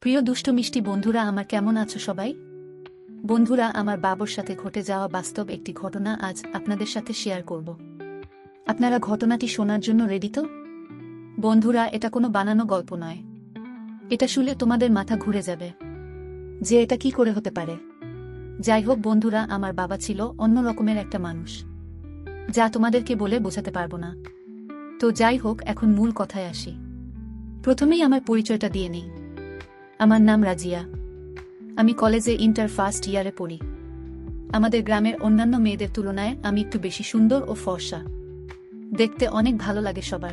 প্রিয় দুষ্ট মিষ্টি বন্ধুরা, আমার কেমন আছো সবাই? বন্ধুরা, আমার বাবর সাথে ঘটে যাওয়া বাস্তব একটি ঘটনা আজ আপনাদের সাথে শেয়ার করব। আপনারা ঘটনাটি শোনার জন্য রেডি তো? বন্ধুরা, এটা কোনো বানানো গল্প নয়। এটা শুলে তোমাদের মাথা ঘুরে যাবে। যে এটা কি করে হতে পারে? যাই হোক বন্ধুরা, আমার বাবা ছিল অন্য রকমের একটা মানুষ। যা তোমাদেরকে বলে বোঝাতে পারব না। তো যাই হোক, এখন মূল কথায় আসি। প্রথমেই আমার পরিচয়টা দিয়ে নিই। আমার নাম রাজিয়া। আমি কলেজে ইন্টার ফার্স্ট ইয়ারে পড়ি। আমাদের গ্রামের অন্যান্য মেয়েদের তুলনায় আমি একটু বেশি সুন্দর ও ফর্সা। দেখতে অনেক ভালো লাগে সবার।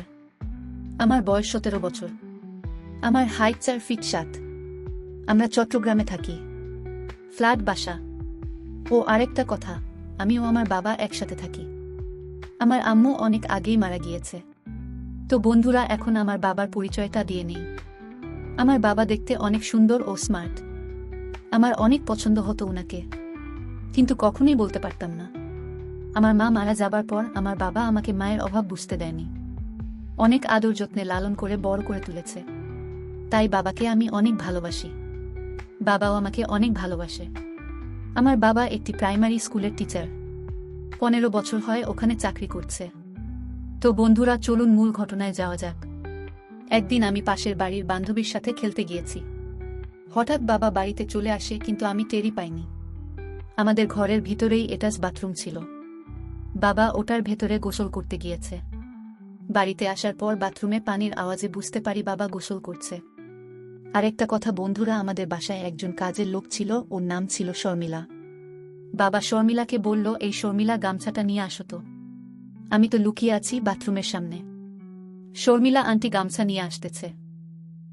আমার বয়স সতেরো বছর। আমার হাইট চার ফিট সাত। আমরা চট্টগ্রামে থাকি। ফ্ল্যাট বাসা। ও আরেকটা কথা, আমিও আমার বাবা একসাথে থাকি। আমার আম্মু অনেক আগেই মারা গিয়েছে। তো বন্ধুরা, এখন আমার বাবার পরিচয়টা দিয়ে নেই। আমার বাবা দেখতে অনেক সুন্দর ও স্মার্ট। আমার অনেক পছন্দ হতো ওনাকে কিন্তু কখনোই বলতে পারতাম না। আমার মা মারা যাবার পর আমার বাবা আমাকে মায়ের অভাব বুঝতে দেয়নি। অনেক আদর যত্নে লালন করে বড় করে তুলেছে। তাই বাবাকে আমি অনেক ভালোবাসি। বাবাও আমাকে অনেক ভালোবাসে। আমার বাবা একটি প্রাইমারি স্কুলের টিচার। পনেরো বছর হয় ওখানে চাকরি করছে। তো বন্ধুরা, চলুন মূল ঘটনায় যাওয়া যাক। একদিন আমি পাশের বাড়ির বান্ধবীর সাথে খেলতে গিয়েছি। হঠাৎ বাবা বাড়িতে চলে আসে, কিন্তু আমি টেরি পাইনি। আমাদের ঘরের ভিতরেই এটাস বাথরুম ছিল। বাবা ওটার ভেতরে গোসল করতে গিয়েছে। বাড়িতে আসার পর বাথরুমে পানির আওয়াজে বুঝতে পারি বাবা গোসল করছে। আরেকটা কথা, বন্ধুরা, আমাদের বাসায় একজন কাজের লোক ছিল, ওর নাম ছিল শর্মিলা। বাবা শর্মিলাকে বলল, এই শর্মিলা গামছাটা নিয়ে আসো তো। আমি তো লুকিয়ে আছি বাথরুমের সামনে। শর্মিলা আন্টি গামছা নিয়ে আসতেছে।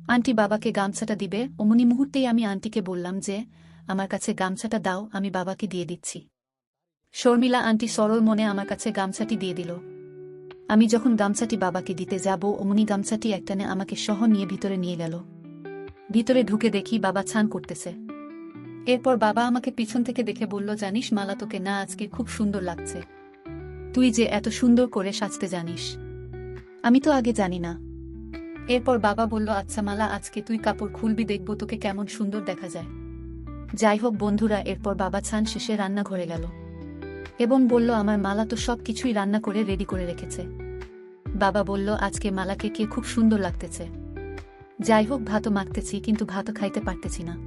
আন্টি বাবাকে গামছাটা দিবে, অমনি মুহূর্তেই আমি আন্টিকে বললাম যে, আমার কাছে গামছাটা দাও, আমি বাবাকে দিয়ে দিচ্ছি। শর্মিলা আন্টি সরল মনে আমার কাছে গামছাটি দিয়ে দিল। আমি যখন গামছাটি বাবাকে দিতে যাব, অমনি গামছাটি একটানে আমাকে সহ নিয়ে ভিতরে নিয়ে গেল। ভিতরে ঢুকে দেখি বাবা ছান করতেছে। এরপর বাবা আমাকে পিছন থেকে দেখে বলল, জানিস মালা তোকে না আজকে খুব সুন্দর লাগছে। তুই যে এত সুন্দর করে সাজতে জানিস। আমি তো আগে জানি না। এরপর বাবা বলল আচ্ছা মালা, আজকে তুই কাপড় খুলবি, দেখব তোকে কেমন সুন্দর দেখা যায়। যাই হোক বন্ধুরা, এরপর বাবা ছান শেষে রান্নাঘরে গেল। এবং বলল, আমার মালা তো সব কিছুই রান্না করে রেডি করে রেখেছে। বাবা বলল, আজকে মালাকে কে খুব সুন্দর লাগতেছে। যাই হোক, ভাতও মাখতেছি, কিন্তু ভাতও খাইতে পারতেছি না।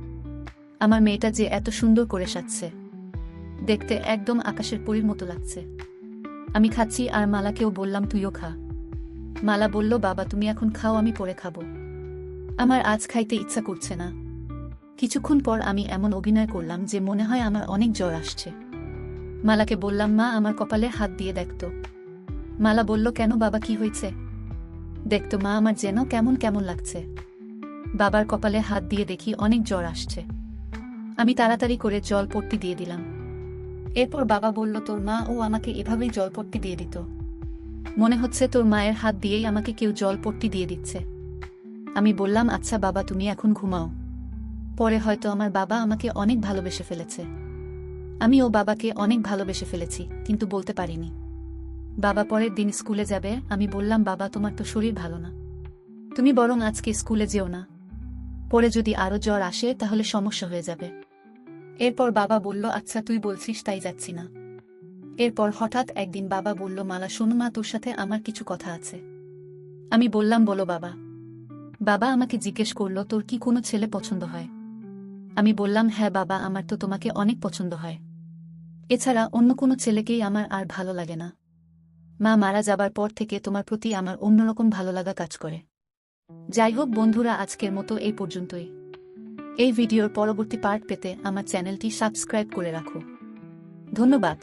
আমার মেয়েটা যে এত সুন্দর করে সাজছে। দেখতে একদম আকাশের পরীর মতো লাগছে। আমি খাচ্ছি আর মালাকেও বললাম, তুইও খা। মালা বলল, বাবা, তুমি এখন খাও, আমি পরে খাব। আমার আজ খাইতে ইচ্ছা করছে না। কিছুক্ষণ পর আমি এমন অভিনয় করলাম যে মনে হয় আমার অনেক জ্বর আসছে। মালাকে বললাম, মা, আমার কপালে হাত দিয়ে দেখতো মালা বলল, কেন বাবা, কি হয়েছে? দেখতো মা, আমার যেন কেমন কেমন লাগছে। বাবার কপালে হাত দিয়ে দেখি অনেক জ্বর আসছে। আমি তাড়াতাড়ি করে জল পট্টি দিয়ে দিলাম। এরপর বাবা বলল, তোর মা, ও আমাকে এভাবেই জল পট্টি দিয়ে দিত। মনে হচ্ছে তোর মায়ের হাত দিয়েই আমাকে কেউ জল পট্টি দিয়ে দিচ্ছে। আমি বললাম আচ্ছা বাবা, তুমি এখন ঘুমাও। পরে হয়তো আমার বাবা আমাকে অনেক ভালোবেসে ফেলেছে। আমি ও বাবাকে অনেক ভালোবেসে ফেলেছি, কিন্তু বলতে পারিনি। বাবা পরের দিন স্কুলে যাবে, আমি বললাম, বাবা, তোমার তো শরীর ভালো না। তুমি বরং আজকে স্কুলে যেও না। পরে যদি আরও জ্বর আসে, তাহলে সমস্যা হয়ে যাবে। এরপর বাবা বলল আচ্ছা তুই বলছিস, তাই যাচ্ছি না। এরপর হঠাৎ একদিন বাবা বলল, মালা, শোনো মা, তোর সাথে আমার কিছু কথা আছে। আমি বললাম, বলো বাবা। বাবা আমাকে জিজ্ঞেস করল, তোর কি কোনো ছেলে পছন্দ হয়? আমি বললাম হ্যাঁ বাবা, আমার তো তোমাকে অনেক পছন্দ হয়। এছাড়া অন্য কোনো ছেলেকেই আমার আর ভালো লাগে না। মা মারা যাবার পর থেকে তোমার প্রতি আমার অন্যরকম ভালো লাগা কাজ করে। যাই হোক বন্ধুরা, আজকের মতো এই পর্যন্তই। এই ভিডিওর পরবর্তী পার্ট পেতে আমার চ্যানেলটি সাবস্ক্রাইব করে রাখো। ধন্যবাদ।